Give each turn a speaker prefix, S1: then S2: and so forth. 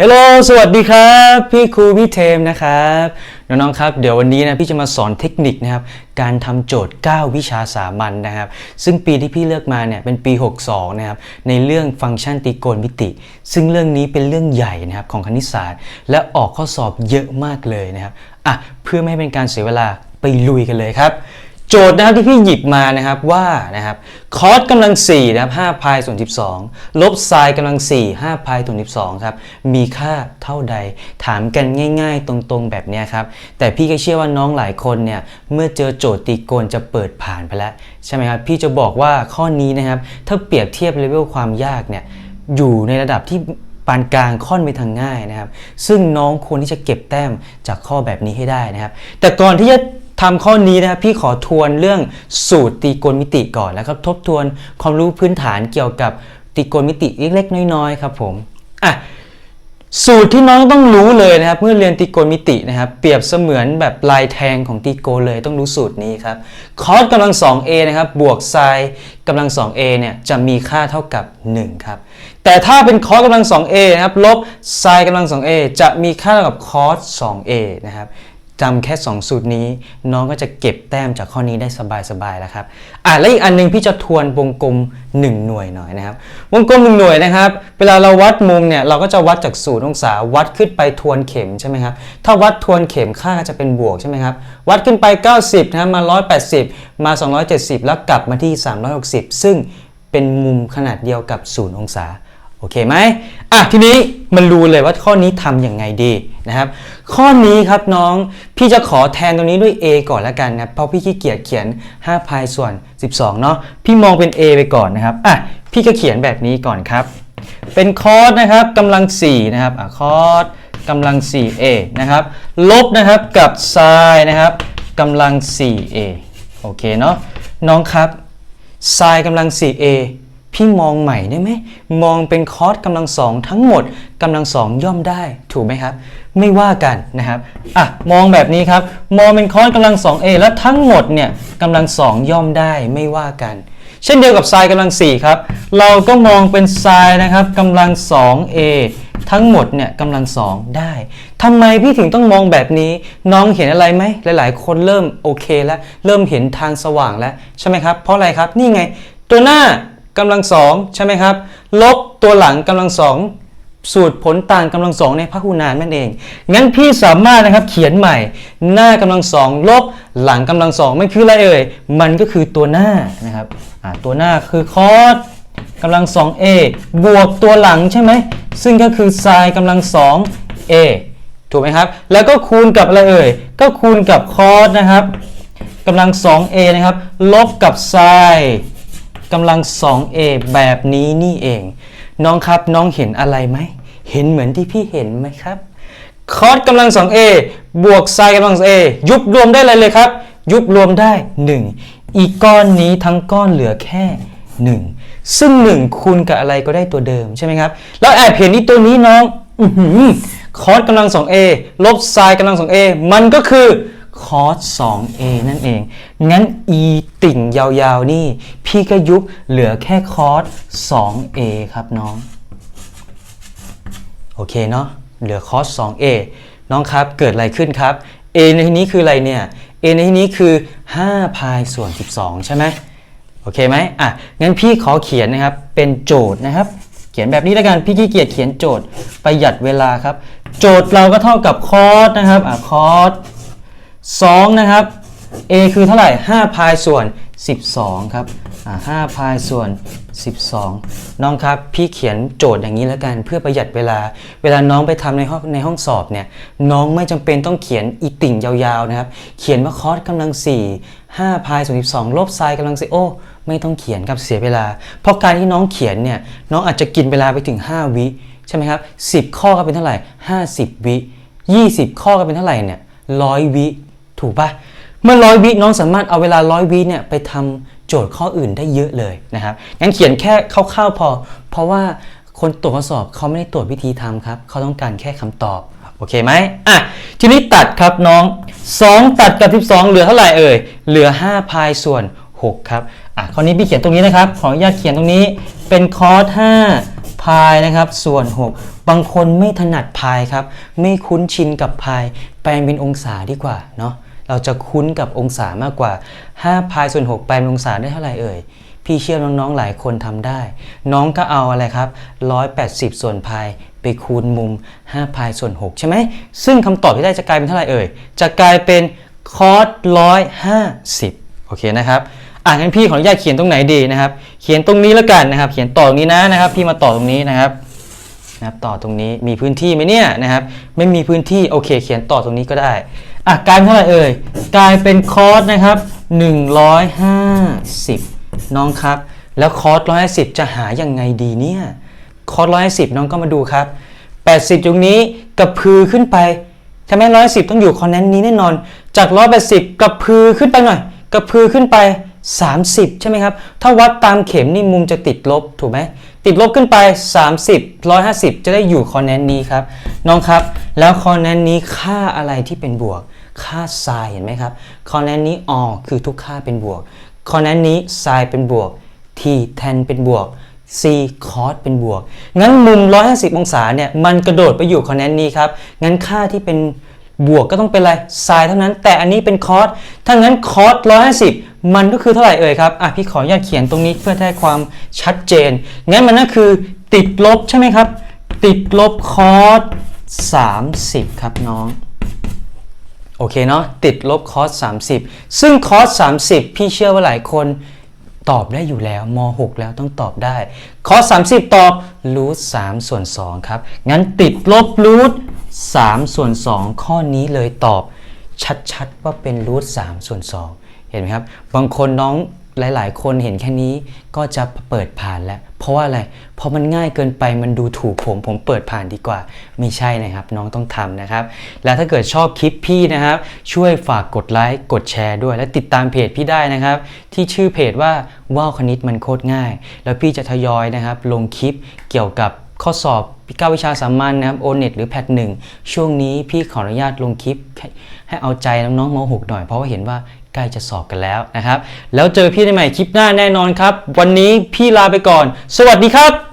S1: ฮลโหลสวัสดีครับ พี่ครูพี่เทมนะครับ น้องๆครับ เดี๋ยววันนี้นะพี่จะมาสอนเทคนิคนะครับ การทำโจทย์ 9 วิชาสามัญนนะครับ ซึ่งปีที่พี่เลือกมาเนี่ยเป็นปี 62 นะครับ ในเรื่องฟังก์ชันตรีโกณมิติ ซึ่งเรื่องนี้เป็นเรื่องใหญ่นะครับของคณิตศาสตร์ และออกข้อสอบเยอะมากเลยนะครับ อะ เพื่อไม่ให้เป็นการเสียเวลาไปลุยกันเลยครับ โจทย์นะครับที่พี่หยิบมานะครับว่านะครับคอสกำลัง4นะครับ5พายส่วน 12 ลบไซน์กำลัง 4 5พายส่วน 12 ครับ มีค่าเท่าใด ถามกันง่ายๆ ตรงๆแบบนี้ครับ แต่พี่ก็เชื่อว่าน้องหลายคนเนี่ย เมื่อเจอโจทย์ตีโกณจะเปิดผ่านไปแล้ว ใช่ไหมครับ พี่จะบอกว่าข้อนี้นะครับ ถ้าเปรียบเทียบเลเวลความยากเนี่ย อยู่ในระดับที่ปานกลางค่อนไปทางง่ายนะครับ ซึ่งน้องควรที่จะเก็บแต้มจากข้อแบบนี้ให้ได้นะครับ แต่ก่อนที่จะ ทำข้อนี้นะครับพี่ขอทวนเรื่องสูตรตรีโกณมิติก่อนแล้วก็ทบทวนความรู้พื้นฐานเกี่ยวกับตรีโกณมิติเล็กๆน้อยๆครับผมอะสูตรที่น้องต้องรู้เลยนะครับเมื่อเรียนตรีโกณมิตินะครับ เปรียบเสมือนแบบลายแทงของตรีโกณเลยต้องรู้สูตรนี้ครับคอสกำลัง 2a นะครับบวกไซน์กำลัง 2a เนี่ยจะมีค่าเท่ากับ 1 ครับ แต่ถ้าเป็นคอสกำลัง 2a นะครับลบไซน์กำลัง 2a จะมีค่าเท่ากับคอส 2a นะครับ จำแค่ 2 สูตรนี้ น้องก็จะเก็บแต้มจากข้อนี้ได้สบายๆแล้วครับอะและอีกอันหนึงพี่จะทวนวงกลม 1 หน่วยหน่อยนะครับ วงกลม 1 หน่วยนะครับ เวลาเราวัดมุมเนี่ยเราก็จะวัดจากศูนย์องศาวัดขึ้นไปทวนเข็มใช่ไหมครับถ้าวัดทวนเข็มค่าก็จะเป็นบวกใช่ไหมครับวัดขึ้นไป 90นะครับมา 180 มา 270 แล้วกลับมาที่ 360 ซึ่งเป็นมุมขนาดเดียวกับศูนย์องศา โอเคไหมอะทีนี้มันรู้เลยว่าข้อนี้ทำอย่างไงดีนะครับ ข้อนี้ครับน้องพี่จะขอแทนตรงนี้ด้วย a ก่อนแล้วกันนะเพราะพี่ขี้เกียจเขียน5พายส่วน 12เนาะพี่มองเป็น a ไปก่อนนะครับอะพี่ก็เขียนแบบนี้ก่อนครับ เป็นคอสนะครับกำลัง4นะครับอะคอสกำลัง 4a นะครับ ลบนะครับกับไซน์นะครับกำลัง 4a โอเคเนาะน้องครับไซน์กำลัง 4a พี่มองใหม่ได้ไหมมองเป็นคอสกำลังสองทั้งหมดกำลังสองย่อมได้ถูกไหมครับ ไม่ว่ากันนะครับอะมองแบบนี้ครับมองเป็นคอสกำลัง 2a แล้วทั้งหมดเนี่ยกำลังสองย่อมได้ไม่ว่ากัน เช่นเดียวกับไซน์กำลัง4ครับ เราก็มองเป็นไซน์นะครับกำลัง 2a ทั้งหมดเนี่ยกำลังสองได้ทำไมพี่ถึงต้องมองแบบนี้ น้องเห็นอะไรไหมหลาย ๆ คนเริ่มโอเคแล้ว เริ่มเห็นทางสว่างแล้วใช่ไหมครับ เพราะอะไรครับนี่ไง ตัวหน้า กำลังสองใช่ไหมครับ ลบตัวหลังกำลังสองสูตรผลต่างกำลังสองในพหุนานนั่นเอง งั้นพี่สามารถนะครับเขียนใหม่ หน้ากำลังสองลบหลังกำลังสองไม่คืออะไรเอ่ย มันก็คือตัวหน้านะครับตัวหน้าคือคอสกำลัง 2a บวกตัวหลังใช่ไหม ซึ่งก็คือไซน์กำลัง 2a ถูกไหมครับ แล้วก็คูณกับอะไรเอ่ย ก็คูณกับคอสนะครับกำลัง 2a นะครับ ลบกับไซน์ กำลัง 2a แบบนี้นี่เอง น้องครับน้องเห็นอะไรไหม เห็นเหมือนที่พี่เห็นไหมครับ คอสกำลัง 2a บวกไซน์กำลัง a ยุบรวมได้อะไรเลยครับ ยุบรวมได้ 1 อีกก้อนนี้ทั้งก้อนเหลือแค่ 1 ซึ่ง 1 คูณกับอะไรก็ได้ตัวเดิมใช่ไหมครับ แล้วแอบเห็นนี่ตัวนี้น้องอื้อหือคอสกำลัง 2a ลบไซน์กำลัง 2a มันก็คือ คอส 2a นั่นเอง งั้น e ติ่งยาวๆ นี่ พี่ก็ยุบเหลือแค่คอส 2a ครับน้อง โอเคเนาะ เหลือคอส 2a น้องครับ เกิดอะไรขึ้นครับ a ในที่นี้คืออะไรเนี่ย a ในที่นี้คือ5พายส่วน 12 ใช่ไหมโอเคไหมอะ งั้นพี่ขอเขียนนะครับ เป็นโจทย์นะครับ เขียนแบบนี้แล้วกัน พี่ขี้เกียจเขียนโจทย์ประหยัดเวลาครับ โจทย์เราก็เท่ากับคอสนะครับ อะคอส 2 นะครับ a คือเท่าไหร่5พายส่วน 12 ครับอ่า5พายส่วน 12 น้องครับ พี่เขียนโจทย์อย่างนี้แล้วกันเพื่อประหยัดเวลา เวลาน้องไปทำในห้องในห้องสอบเนี่ยน้องไม่จำเป็นต้องเขียนอีติ่งยาวๆนะครับ เขียนว่าคอสกำลัง 4 5พายส่วน12ลบไซน์กำลัง4โอ้ไม่ต้องเขียนครับเสียเวลา เพราะการที่น้องเขียนเนี่ยน้องอาจจะกินเวลาไปถึง 5 วิใช่ไหมครับ10 ข้อก็เป็นเท่าไหร่ 50 วิ 20 ข้อก็เป็นเท่าไหร่เนี่ยร้อยวิ ถูกปะเมื่อร้อยวิน้องสามารถเอาเวลาร้อยวิเนี่ยไปทำโจทย์ข้ออื่นได้เยอะเลยนะครับงั้นเขียนแค่คร่าวๆพอ เพราะว่าคนตรวจข้อสอบเขาไม่ได้ตรวจวิธีทำครับ เขาต้องการแค่คำตอบ โอเคไหมอะ ทีนี้ตัดครับน้อง 2 ตัดกับ 12 เหลือเท่าไหร่เอ่ย เหลือ 5 พายส่วน 6 ครับ อะคราวนี้พี่เขียนตรงนี้นะครับ ขออนุญาตเขียนตรงนี้ เป็นคอร์ส5พายนะครับ ส่วน 6 บางคนไม่ถนัดพายครับ ไม่คุ้นชินกับพาย แปลงเป็นองศาดีกว่าเนาะ เราจะคุ้นกับองศามากกว่า5พายส่วน6แปลงองศาได้เท่าไหร่เอ่ย พี่เชื่อน้องๆหลายคนทำได้ น้องก็เอาอะไรครับ 180 ส่วนพายไปคูณมุม5พายส่วน 6 ใช่ไหม ซึ่งคำตอบที่ได้จะกลายเป็นเท่าไหร่เอ่ย จะกลายเป็นคอส150 โอเคนะครับอ่างั้นพี่ขออนุญาตเขียนตรงไหนดีนะครับ เขียนตรงนี้แล้วกันนะครับ เขียนต่อตรงนี้นะนะครับ พี่มาต่อตรงนี้นะครับนะครับ ต่อตรงนี้มีพื้นที่ไหมเนี่ยนะครับ ไม่มีพื้นที่โอเค เขียนต่อตรงนี้ก็ได้ อะกลายเท่าไหร่เอ่ยกลายเป็นคอร์สนะครับ 150 น้องครับ แล้วคอร์ส150จะหายังไงดีเนี่ย คอร์ส150น้องก็มาดูครับ 80 ตรงนี้กระพือขึ้นไปใช่ไหม110ต้องอยู่คอนแนนนี้แน่นอน จาก180กระพือขึ้นไปหน่อย กระพือขึ้นไป 30 ใช่ไหมครับ ถ้าวัดตามเข็มนี่มุมจะติดลบถูกไหมติดลบขึ้นไป 30 150 จะได้อยู่คอนแนนนี้ครับ น้องครับ แล้วคอนแนนนี้ค่าอะไรที่เป็นบวก ค่าไซน์เห็นไหมครับคอนแนนนี้ออคือทุกค่าเป็นบวกคอนแนนนี้ไซน์เป็นบวก t tan เป็นบวก c cos เป็นบวก งั้นมุม 150 องศาเนี่ย มันกระโดดไปอยู่คอนแนนนี้ครับ งั้นค่าที่เป็นบวกก็ต้องเป็นอะไรไซน์เท่านั้น แต่อันนี้เป็นคอสถ้างั้นคอส150 มันก็คือเท่าไหร่เอ่ยครับ อะพี่ขออนุญาตเขียนตรงนี้เพื่อให้ความชัดเจน งั้นมันก็คือติดลบใช่ไหมครับ ติดลบคอส30 ครับน้อง โอเคเนาะติดลบคอส30 ซึ่งคอส30 พี่เชื่อว่าหลายคนตอบได้อยู่แล้วม .6 แล้วต้องตอบได้คอส30 ตอบรูท3ส่วน2ครับ งั้นติดลบรูท3ส่วน2ข้อนี้เลยตอบชัดๆว่าเป็นรูท3ส่วน2เห็นไหมครับ บางคนน้อง หลาย ๆ คนเห็นแค่นี้ก็จะเปิดผ่านแล้ว เพราะว่าอะไร เพราะมันง่ายเกินไปมันดูถูกผม ผมเปิดผ่านดีกว่า ไม่ใช่นะครับ น้องต้องทำนะครับ แล้วถ้าเกิดชอบคลิปพี่นะครับ ช่วยฝากกดไลค์กดแชร์ด้วย และติดตามเพจพี่ได้นะครับ ที่ชื่อเพจว่าว่าวคณิตมันโคตรง่าย แล้วพี่จะทยอยนะครับ ลงคลิปเกี่ยวกับข้อสอบเก้าวิชาสามัญนะครับโอเน็ตหรือแพทหนึ่งช่วงนี้พี่ขออนุญาตลงคลิปให้ให้เอาใจน้องๆม .6 หน่อยเพราะว่าเห็นว่า ใกล้จะสอบกันแล้วนะครับ แล้วเจอพี่ในใหม่คลิปหน้าแน่นอนครับ วันนี้พี่ลาไปก่อน สวัสดีครับ